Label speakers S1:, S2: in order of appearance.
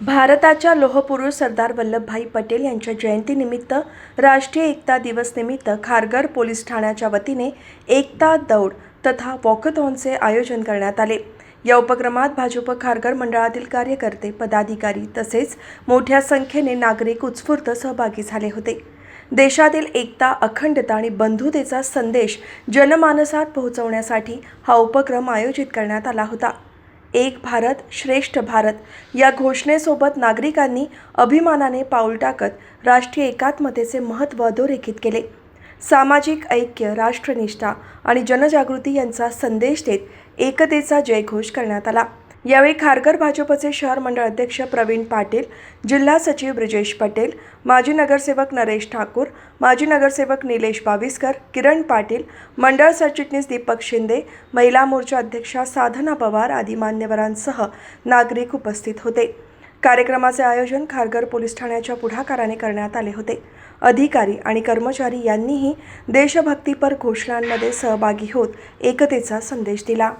S1: भारताच्या लोहपुरुष सरदार वल्लभभाई पटेल यांच्या जयंतीनिमित्त राष्ट्रीय एकता दिवसनिमित्त खारघर पोलीस ठाण्याच्या वतीने एकता दौड तथा वॉकथॉनचे आयोजन करण्यात आले. या उपक्रमात भाजप खारघर मंडळातील कार्यकर्ते पदाधिकारी तसेच मोठ्या संख्येने नागरिक उत्स्फूर्त सहभागी झाले होते. देशातील एकता अखंडता आणि बंधुतेचा संदेश जनमानसात पोहोचवण्यासाठी हा उपक्रम आयोजित करण्यात आला होता. एक भारत श्रेष्ठ भारत या घोषणेसोबत नागरिकांनी अभिमानाने पाऊल टाकत राष्ट्रीय एकात्मतेचे महत्त्व अधोरेखित केले. सामाजिक ऐक्य राष्ट्रनिष्ठा आणि जनजागृती यांचा संदेश देत एकतेचा जयघोष करण्यात आला. यावेळी खारघर भाजपचे शहर मंडळ अध्यक्ष प्रवीण पाटील जिल्हा सचिव ब्रिजेश पटेल माजी नगरसेवक नरेश ठाकूर माजी नगरसेवक निलेश बाविस्कर किरण पाटील मंडळ सरचिटणीस दीपक शिंदे महिला मोर्चा अध्यक्षा साधना पवार आदी मान्यवरांसह नागरिक उपस्थित होते. कार्यक्रमाचे आयोजन खारघर पोलीस ठाण्याच्या पुढाकाराने करण्यात आले होते. अधिकारी आणि कर्मचारी यांनीही देशभक्तीपर घोषणांमध्ये सहभागी होत एकतेचा संदेश दिला.